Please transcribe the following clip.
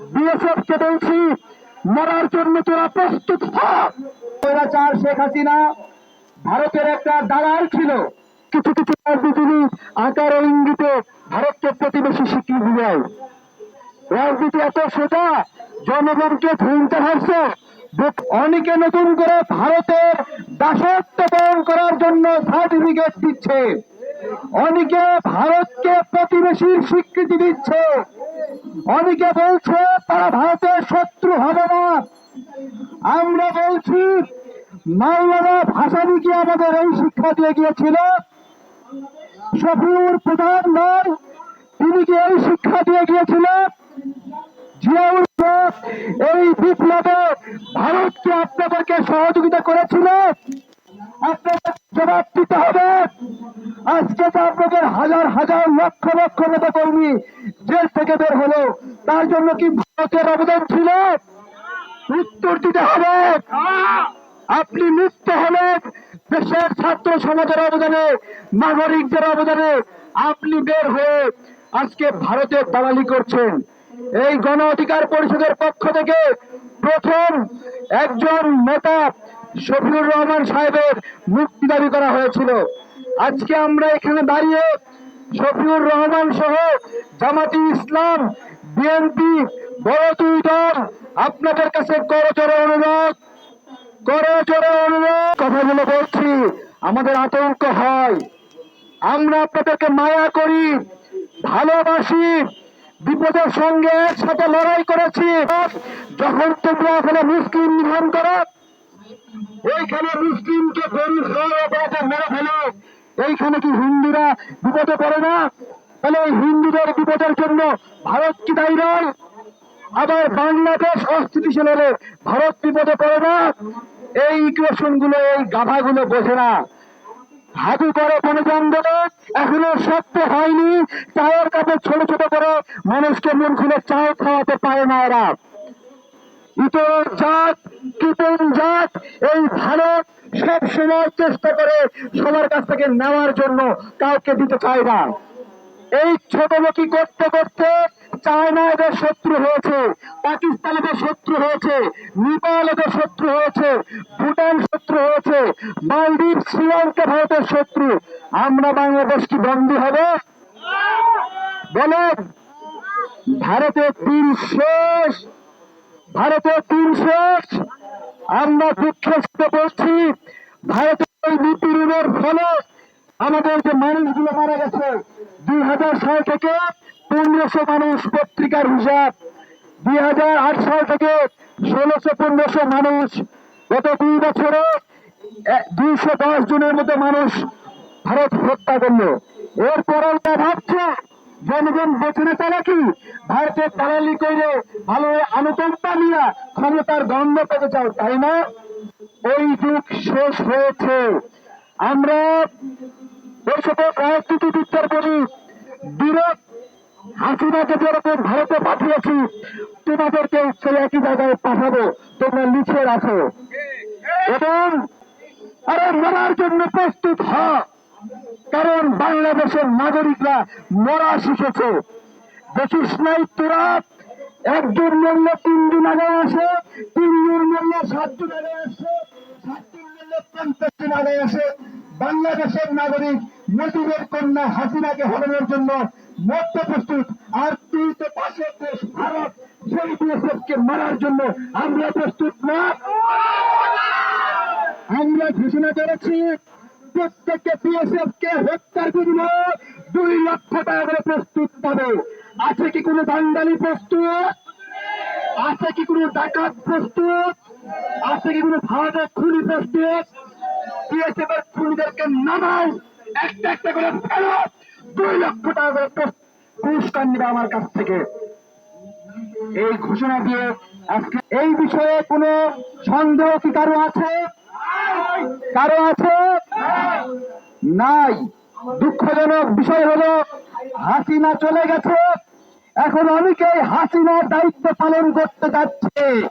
BSF বলছি মরার জন্য তোরা প্রস্তুত শেখ হাসিনা ভারতের একটা দালাল ছিল। কিছু কিছু আকার ইঙ্গিতে ভারতকে প্রতিবেশী রাজনীতি এত সোজা, জনগণকে ভুলতে ভাবছে অনেকে নতুন করে ভারতের দাসত্ব বরণ করার জন্য সার্টিফিকেট দিচ্ছে। অনেকে ভারতকে প্রতিবেশীর স্বীকৃতি দিচ্ছে। অনেকে বলছে তারা ভারতের শত্রু হবে না। আমরা বলছি, মাওলানা ভাসানি কি আমাদের এই শিক্ষা দিয়ে গিয়েছিল? শফিউর প্রধান নয়, তিনি কি এই শিক্ষা দিয়ে গিয়েছিলেন জিয়াউল এই বিপ্লবে ভারতকে আপনাদেরকে সহযোগিতা করেছিল আপনাদের জবাব দিতে হবে আজকে তো আপনাদের হাজার হাজার, লক্ষ লক্ষ নেতা কর্মী জেল থেকে বের হলো। তার জন্য কি ভারতের অবদান ছিল? উত্তর দিতে হবে। আপনি মুক্ত হলেন দেশের ছাত্র সমাজের অবদানে, নাগরিকদের অবদানে। আপনি বের হয়ে আজকে ভারতের দালালি করছেন। এই গণ অধিকার পরিষদের পক্ষ থেকে প্রথম একজন নেতা শফিউর রহমান সাহেবের মুক্তি দাবি করা হয়েছিল। আজকে আমরা এখানে দাঁড়িয়ে শফিউর রহমান সহ জামাতি ইসলাম, বিএনপি বড় দুই দল, আপনাদের কাছে করজোরে অনুরোধ করজোরে অনুরোধ। কথাগুলো বলছি, আমাদের আতঙ্ক হয়। আমরা আপনাদেরকে মায়া করি, ভালোবাসি, বিপদের সঙ্গে একসাথে লড়াই করেছি। যখন তোমরা ওখানে মুসলিম নিধন করো, ওইখানে মুসলিমকে গরু খাওয়া মেরে ফেলো। এইখানে কি হিন্দুরা বিপদে পড়ে না? তাহলে এই হিন্দুদের বিপদের জন্য ভারত কি দায়ী নয়? আবার বাংলাদেশ অস্থিতিশীল হলে ভারত বিপদে পড়ে না? এই ইকুয়েশনগুলো এই গাধাগুলো বোঝে না। হাজু করে গণজঙ্গলে এখনও সত্য হয়নি। চায়ের কাপড় ছোট ছোট করে মানুষকে মন খুলে চায় খাওয়াতে পারে না এরা। ইতর জাত কীটন জাত, এই ভারত সব সময় চেষ্টা করে সবার কাছ থেকে নেওয়ার জন্য কাউকে দিতে চায় না। এই ছোট লোকি করতে করতে চায়না এদের শত্রু হয়েছে, পাকিস্তান এদের শত্রু হয়েছে, নেপাল এদের শত্রু হয়েছে, ভুটান শত্রু হয়েছে, মালদ্বীপ, শ্রীলঙ্কা ভারতের শত্রু। আমরা বাংলাদেশ কি বন্দী হবে? বলেন, ভারতের তিন শেষ। ভারতের তিন শেষ। আমরা দুঃখের সাথে বলছি, ভারতের এই নীতি ঋণের ফলে আমাদের যে মানুষগুলো মারা গেছে দুই হাজার সাল থেকে পনেরোশো মানুষ পত্রিকার হিসাব দুই হাজার আট সাল থেকে ষোলোশো পনেরোশো মানুষ গত দুই বছরে দুইশো দশ জনের মতো মানুষ ভারত হত্যা করল। এরপরেও তা ভাবছে জনগণ বেছে না তারা কি? ভারতের দালালি করে ভালো আনুকম্পা নিয়ে ক্ষমতার গন্ধ পেতে চাও, তাই না? ওই যুগ শেষ হয়েছে। আমরা ওই সকল রাজনীতিবিদদের বলি, বিরোধ হাসিনাকে যেরকম ভারতে পাঠিয়েছি, তোমাদেরকে সেই একই জায়গায় পাঠাবো, তোমরা লিখে রাখো। এবং আরে মরার জন্য প্রস্তুত হ কারণ বাংলাদেশের নাগরিকরা মরা শিখেছে। দেখিস নাই তোরা একজন মূল্য তিন দিন আগে আসে, তিন দিন মূল্য সাত দিন আগে আসে, সাত দিন মূল্য পঞ্চাশ দিন আগে আসে। বাংলাদেশের নাগরিক মোদীদের কন্যা হাসিনাকে হরানোর জন্য মরতে প্রস্তুত। আর তুই তো পাশের দেশ, ভারত, সেই বিএসএফ কে মারার জন্য আমরা প্রস্তুত না। আমরা ঘোষণা করেছি প্রত্যেককে বিএসএফ কে হত্যার জন্য দুই লক্ষ টাকা করে প্রস্তুত পাবে। আছে কি কোনো বাঙ্গালি প্রস্তুত? আছে কি কোনো ডাকাত প্রস্তুত? আছে কি কোনো ভারতের খুনি প্রস্তুত? বিএসএফ এর খুনিদেরকে নামাও, একটা একটা করে ফেলো, দুই লক্ষ টাকা করে পুরস্কার নিবে আমার কাছ থেকে। এই ঘোষণা দিয়ে আজকে এই বিষয়ে কোনো সন্দেহ কি কারও আছে? কারও আছে? নাই। দুঃখজনক বিষয় হলো হাসিনা চলে গেছে। এখন অনেকেই হাসিনার দায়িত্ব পালন করতে যাচ্ছে।